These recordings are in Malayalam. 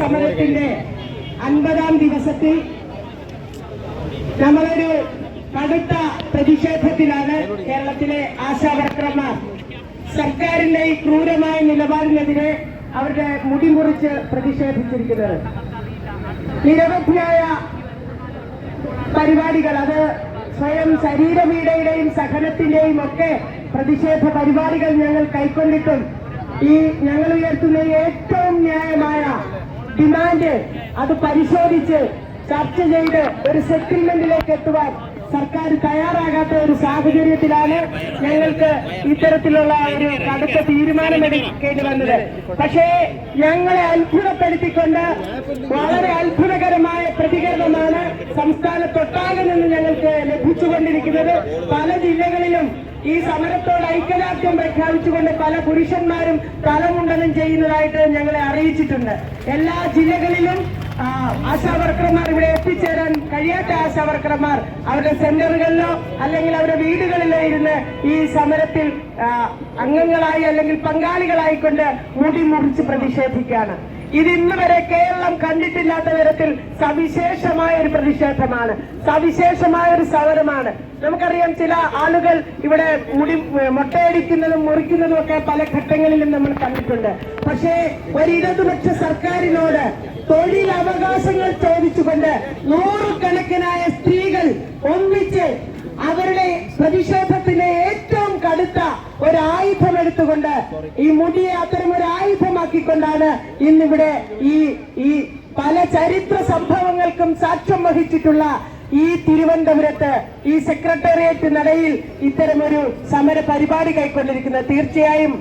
സമരത്തിന്റെ അൻപതാം ദിവസത്തിൽ നമ്മളൊരു കടുത്ത പ്രതിഷേധത്തിലാണ് കേരളത്തിലെ ആശാവർക്കർമാർ. സർക്കാരിന്റെ ഈ ക്രൂരമായ നിലപാടിനെതിരെ അവരുടെ മുടിമുറിച്ച് പ്രതിഷേധിച്ചിരിക്കുന്നത്. നിരവധിയായ പരിപാടികൾ അത് സ്വയം ശരീരപീഡയുടെയും സഹനത്തിന്റെയും ഒക്കെ പ്രതിഷേധ പരിപാടികൾ ഞങ്ങൾ കൈക്കൊണ്ടിട്ടും ഈ ഞങ്ങൾ ഉയർത്തുന്ന ഏറ്റവും ന്യായമായ ഡിമാൻഡ് അത് പരിശോധിച്ച് ചർച്ച ചെയ്ത് ഒരു സെറ്റിൽമെന്റിലേക്ക് എത്തുവാൻ സർക്കാർ തയ്യാറാകാത്ത ഒരു സാഹചര്യത്തിലാണ് ഞങ്ങൾക്ക് ഇത്തരത്തിലുള്ള ഒരു കടുത്ത തീരുമാനമെടുക്കേണ്ടി വന്നത്. പക്ഷേ ഞങ്ങളെ അത്ഭുതപ്പെടുത്തിക്കൊണ്ട് വളരെ അത്ഭുതകരമായ പ്രതികരണമാണ് സംസ്ഥാനത്തൊട്ടാകെ നിന്ന് ഞങ്ങൾക്ക് ലഭിച്ചുകൊണ്ടിരിക്കുന്നത്. പല ജില്ലകളിലും ഈ സമരത്തോട് ഐക്യദാർഢ്യം പ്രഖ്യാപിച്ചുകൊണ്ട് പല പുരുഷന്മാരും തലമുണ്ടനം ചെയ്യുന്നതായിട്ട് ഞങ്ങളെ അറിയിച്ചിട്ടുണ്ട്. എല്ലാ ജില്ലകളിലും ആശാവർക്കർമാർ ഇവിടെ എത്തിച്ചേരാൻ കഴിയാത്ത ആശാവർക്കർമാർ അവരുടെ സെന്ററുകളിലോ അല്ലെങ്കിൽ അവരുടെ വീടുകളിലോ ഇരുന്ന് ഈ സമരത്തിൽ അംഗങ്ങളായി അല്ലെങ്കിൽ പങ്കാളികളായിക്കൊണ്ട് മുടി മുറിച്ച് പ്രതിഷേധിക്കുകയാണ്. ഇത് ഇന്ന് വരെ കേരളം കണ്ടിട്ടില്ലാത്ത തരത്തിൽ സവിശേഷമായ ഒരു പ്രതിഷേധമാണ്. സവിശേഷമായ ഒരു സമരമാണ് നമുക്കറിയാം ചില ആളുകൾ ഇവിടെ മുടി മുട്ടയടിക്കുന്നതും മുറിക്കുന്നതും ഒക്കെ പല ഘട്ടങ്ങളിലും നമ്മൾ കണ്ടിട്ടുണ്ട്. പക്ഷേ ഒരു ഇടതുപക്ഷ സർക്കാരിനോട് തൊഴിലവകാശങ്ങൾ ചോദിച്ചുകൊണ്ട് നൂറുകണക്കിനായ സ്ത്രീകൾ ഒന്നിച്ച് അവരുടെ പ്രതിഷേധത്തിന്റെ ഏറ്റവും കടുത്ത ഒരു ആയുധം എടുത്തുകൊണ്ട് ഈ മുടിയെ അത്തരം ഒരു ആയുധമാക്കിക്കൊണ്ടാണ് ഇന്നിവിടെ ഈ ഈ പല ചരിത്ര സംഭവങ്ങൾക്കും സാക്ഷ്യം വഹിച്ചിട്ടുള്ള ഈ തിരുവനന്തപുരത്ത് ഈ സെക്രട്ടേറിയറ്റ് നടയിൽ ഇത്തരമൊരു സമര പരിപാടി കൈക്കൊണ്ടിരിക്കുന്നത്. തീർച്ചയായും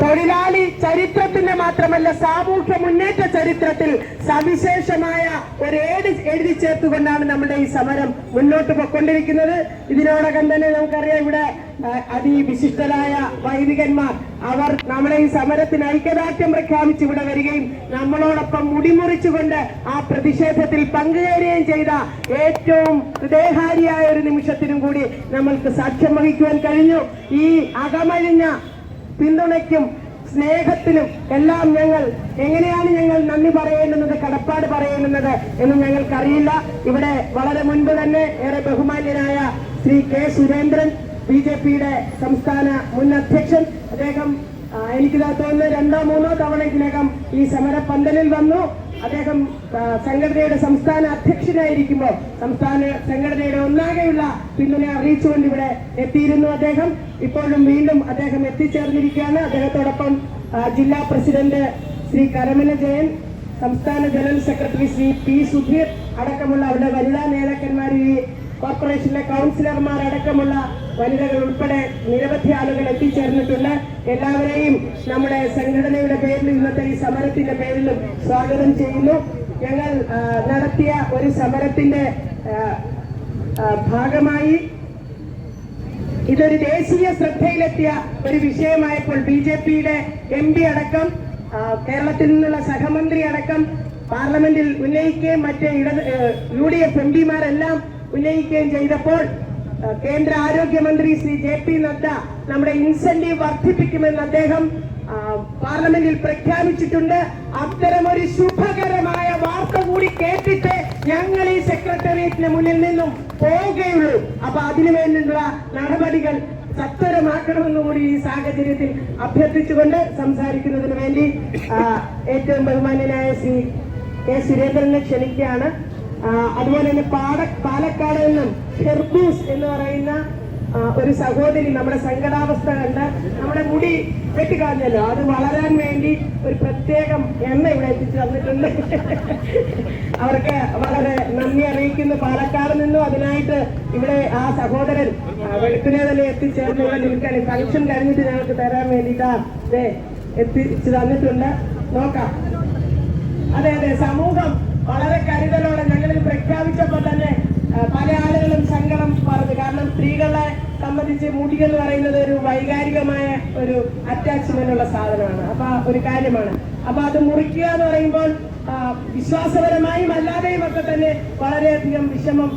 തൊഴിലാളി ചരിത്രത്തിന്റെ മാത്രമല്ല സാമൂഹ്യ മുന്നേറ്റ ചരിത്രത്തിൽ സവിശേഷമായ ഒരു ഏട് എഴുതി ചേർത്തുകൊണ്ടാണ് നമ്മുടെ ഈ സമരം മുന്നോട്ട് പോയിക്കൊണ്ടിരിക്കുന്നത് ഇതിനോടകം തന്നെ നമുക്കറിയാം ഇവിടെ അതിവിശിഷ്ടരായ വൈദികന്മാർ അവർ നമ്മുടെ ഈ സമരത്തിന് ഐക്യദാർഢ്യം പ്രഖ്യാപിച്ച് ഇവിടെ വരികയും നമ്മളോടൊപ്പം മുടിമുറിച്ചുകൊണ്ട് ആ പ്രതിഷേധത്തിൽ പങ്കുചേരുകയും ചെയ്ത ഏറ്റവും ഹൃദയഹാരിയായ ഒരു നിമിഷത്തിനും കൂടി നമ്മൾക്ക് സാക്ഷ്യം വഹിക്കുവാൻ കഴിഞ്ഞു. ഈ അകമഴിഞ്ഞ പിന്തുണയ്ക്കും സ്നേഹത്തിനും എല്ലാം ഞങ്ങൾ എങ്ങനെയാണ് ഞങ്ങൾ നന്ദി പറയേണ്ടുന്നത് കടപ്പാട് പറയേണ്ടുന്നത് എന്ന് ഞങ്ങൾക്കറിയില്ല. ഇവിടെ വളരെ മുൻപ് തന്നെ ഏറെ ബഹുമാന്യനായ Shri K Surendran B J പിയുടെ സംസ്ഥാന മുൻ അധ്യക്ഷൻ. അദ്ദേഹം എനിക്ക് തോന്നുന്നു രണ്ടോ മൂന്നോ തവണ ഇതിനകം ഈ സമര പന്തലിൽ വന്നു. അദ്ദേഹം സംഘടനയുടെ സംസ്ഥാന അധ്യക്ഷനായിരിക്കുമ്പോൾ സംസ്ഥാന സംഘടനയുടെ ഒന്നാകെയുള്ള പിന്തുണ അറിയിച്ചുകൊണ്ട് ഇവിടെ എത്തിയിരുന്നു അദ്ദേഹം. ഇപ്പോഴും വീണ്ടും അദ്ദേഹം എത്തിച്ചേർന്നിരിക്കുകയാണ്. അദ്ദേഹത്തോടൊപ്പം ജില്ലാ പ്രസിഡന്റ് ശ്രീ കരമന ജയൻ സംസ്ഥാന general secretary Shri P Sudheer അടക്കമുള്ള അവരുടെ വനിതാ നേതാക്കന്മാർ ഈ കോർപ്പറേഷനിലെ കൗൺസിലർമാർ അടക്കമുള്ള വനിതകൾ ഉൾപ്പെടെ നിരവധി ആളുകൾ എത്തിച്ചേർന്നിട്ടുണ്ട്. എല്ലാവരെയും നമ്മുടെ സംഘടനയുടെ പേരിൽ ഇന്നത്തെ ഈ സമരത്തിന്റെ പേരിലും സ്വാഗതം ചെയ്യുന്നു. ഞങ്ങൾ നടത്തിയ ഒരു സമരത്തിന്റെ ഭാഗമായി ഇതൊരു ദേശീയ ശ്രദ്ധയിലെത്തിയ ഒരു വിഷയമായപ്പോൾ ബി ജെ പിയുടെ എം പി അടക്കം കേരളത്തിൽ നിന്നുള്ള സഹമന്ത്രി അടക്കം പാർലമെന്റിൽ ഉന്നയിക്കുകയും മറ്റ് ഇട യു ഡി എഫ് എം പിമാരെല്ലാം ഉന്നയിക്കുകയും ചെയ്തപ്പോൾ കേന്ദ്ര ആരോഗ്യമന്ത്രി ശ്രീ ജെ പി നദ്ദ നമ്മുടെ ഇൻസെന്റീവ് വർദ്ധിപ്പിക്കുമെന്ന് അദ്ദേഹം പാർലമെന്റിൽ പ്രഖ്യാപിച്ചിട്ടുണ്ട്. അത്തരമൊരു ശുഭകരമായ വാർത്ത കൂടി കേട്ടിട്ട് ഞങ്ങൾ ഈ സെക്രട്ടേറിയറ്റിന് മുന്നിൽ നിന്നും പോവുകയുള്ളൂ. അപ്പൊ അതിനു നടപടികൾ സത്വരമാക്കണമെന്ന് കൂടി ഈ സാഹചര്യത്തിൽ അഭ്യർത്ഥിച്ചുകൊണ്ട് സംസാരിക്കുന്നതിന് വേണ്ടി ഏറ്റവും ബഹുമാന്യനായ ശ്രീ കെ സുരേന്ദ്രനെ ക്ഷണിക്കുകയാണ്. അതുപോലെ തന്നെ പാട പാലക്കാട് നിന്നും ഹെർബൂസ് എന്ന് പറയുന്ന ഒരു സഹോദരി നമ്മുടെ സങ്കടാവസ്ഥ കണ്ട് നമ്മുടെ മുടി വെട്ടിക്കളഞ്ഞല്ലോ അത് വളരാൻ വേണ്ടി ഒരു പ്രത്യേകം എണ്ണ ഇവിടെ എത്തിച്ചു തന്നിട്ടുണ്ട്. അവർക്ക് വളരെ നന്ദി അറിയിക്കുന്നു. പാലക്കാട് നിന്നും അതിനായിട്ട് ഇവിടെ ആ സഹോദരൻ വെളുപ്പിനെ തന്നെ എത്തിച്ചേർന്ന് ഇവിടെ നിൽക്കാൻ ഫംഗ്ഷൻ കഴിഞ്ഞിട്ട് ഞങ്ങൾക്ക് തരാൻ വേണ്ടിയിട്ടാ ദേ എത്തിച്ചു തന്നിട്ടുണ്ട്. നോക്കാം. അതെ അതെ സമൂഹം വളരെ കരുതലോടെ പ്രഖ്യാപിച്ചപ്പോൾ തന്നെ പല ആളുകളും സങ്കടം പറഞ്ഞു. കാരണം സ്ത്രീകളെ സംബന്ധിച്ച് മുടി എന്ന് പറയുന്നത് ഒരു വൈകാരികമായ ഒരു അറ്റാച്ച്മെന്റ് ഉള്ള സാധനമാണ്. അപ്പൊ ഒരു കാര്യമാണ്. അപ്പൊ അത് മുറിക്കുക എന്ന് പറയുമ്പോൾ വിശ്വാസപരമായും അല്ലാതെയും ഒക്കെ തന്നെ വളരെയധികം വിഷമം.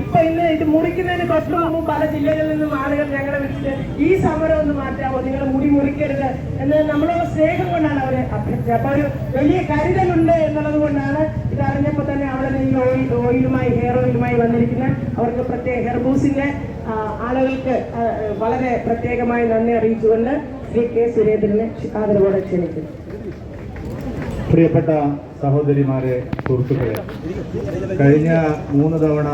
ഇപ്പൊ ഇന്ന് ഇത് മുറിക്കുന്നതിന് തൊട്ട് പല ജില്ലകളിൽ നിന്നും ആളുകൾ ഞങ്ങളെ വിളിച്ചിട്ട് ഈ സമരം ഒന്ന് മാറ്റാമോ നിങ്ങൾ മുടി മുറിക്കരുത് എന്ന് നമ്മളുള്ള സ്നേഹം കൊണ്ടാണ് അവരെ അഭ്യർത്ഥിച്ചത്. അപ്പൊ ഒരു വലിയ കരുതലുണ്ട് എന്നുള്ളത് കൊണ്ടാണ് ഇത് അറിഞ്ഞപ്പോ തന്നെ അവിടെ ഈ ഓയിൽ ഓയിലുമായി ഹെയർ ഓയിലുമായി വന്നിരിക്കുന്ന അവർക്ക് പ്രത്യേക ഹെർബൂസിന്റെ ആളുകൾക്ക് വളരെ പ്രത്യേകമായി നന്ദി അറിയിച്ചുകൊണ്ട് ശ്രീ കെ സുരേന്ദ്രനെ ആദരവോടെ ക്ഷണിക്കുന്നു. പ്രിയപ്പെട്ട സഹോദരിമാരെ സുഹൃത്തുക്കളെ കഴിഞ്ഞ മൂന്ന് തവണ